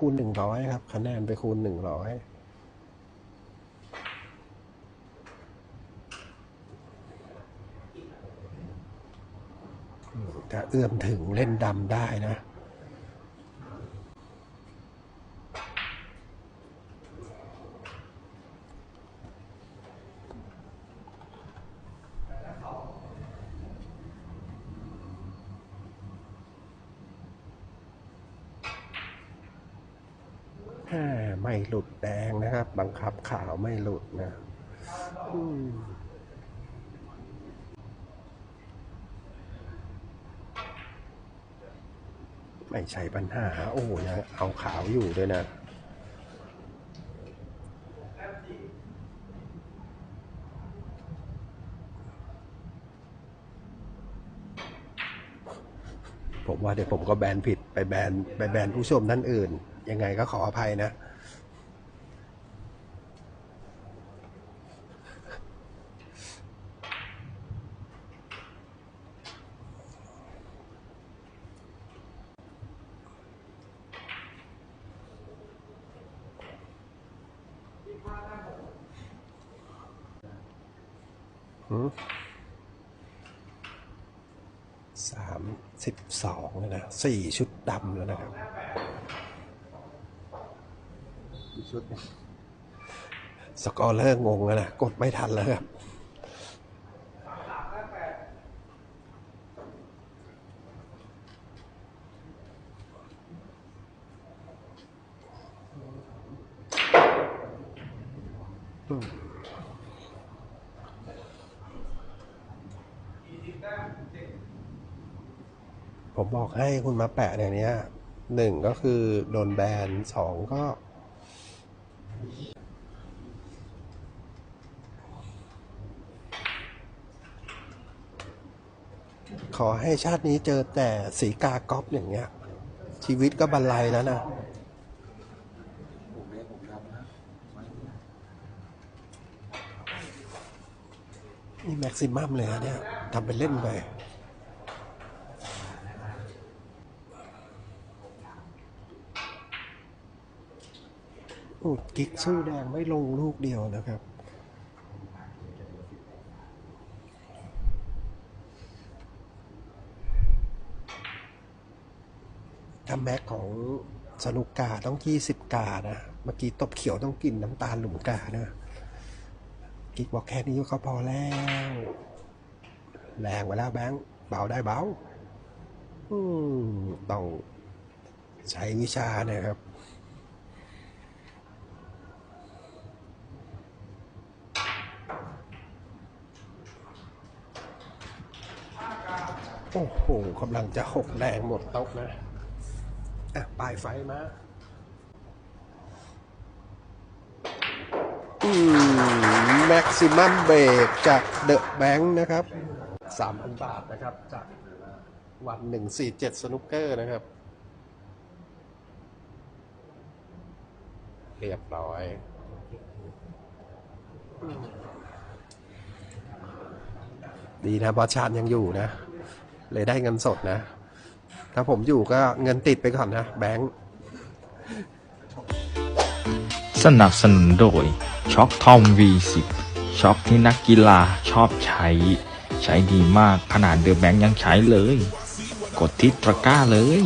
คูณหนึ่งร้อยครับ คะแนนไปคูณหนึ่งร้อยจะเอื้อมถึงเล่นดำได้นะ ไม่หลุดแดงนะครับ บังคับขาวไม่หลุดนะไม่ใช่ปัญหา โอ้ยังเอาขาวอยู่ด้วยนะผมว่าเดี๋ยวผมก็แบนผิดไปแบนไปแบนผู้ชมท่านอื่น ยังไงก็ขออภัยนะ สามสิบสองเลยนะสี่ชุดดำแล้วนะครับ ชุดสกอร์เลอร์งงแล้วนะกดไม่ทันแล้วครับผมบอกให้คุณมาแปะในเนี้หนึ่งก็คือโดนแบนสองก็ ขอให้ชาตินี้เจอแต่สีกาก๊อปอย่างเงี้ย ชีวิตก็บรรลัยแล้วนะ นี่แม็กซิมัมเลยนะเนี่ยทำเป็นเล่นไป โอ้กิ๊กสู้แดงไม่ลงลูกเดียวนะครับถ้าแม็กของสนุกกาต้องยี่สิบกานะ เมื่อกี้ตบเขียวต้องกินน้ำตาลหลุมกานะ กิ๊กบอกแค่นี้ก็พอแล้ว แรงไปแล้วแบงค์เบาได้เบาอืมต้องใช้วิชานี่ยครับ โอ้โหกำลังจะหกแรงหมดโต๊ะนะ อะปลายไฟมาอืมแม็กซิมัมเบรกจากเดอะแบงค์นะครับ3,000บาทนะครับ จากวัน147สนุกเกอร์นะครับ เรียบร้อยดีนะบอชาญยังอยู่นะ เลยได้เงินสดนะ ถ้าผมอยู่ก็เงินติดไปก่อนนะ แบงค์สนับสนุนโดยช็อคทอม V10 ช็อคที่นักกีฬาชอบใช้ ใช้ดีมากขนาดเดอะแบงค์ยังใช้เลย กดที่ตะกร้าเลย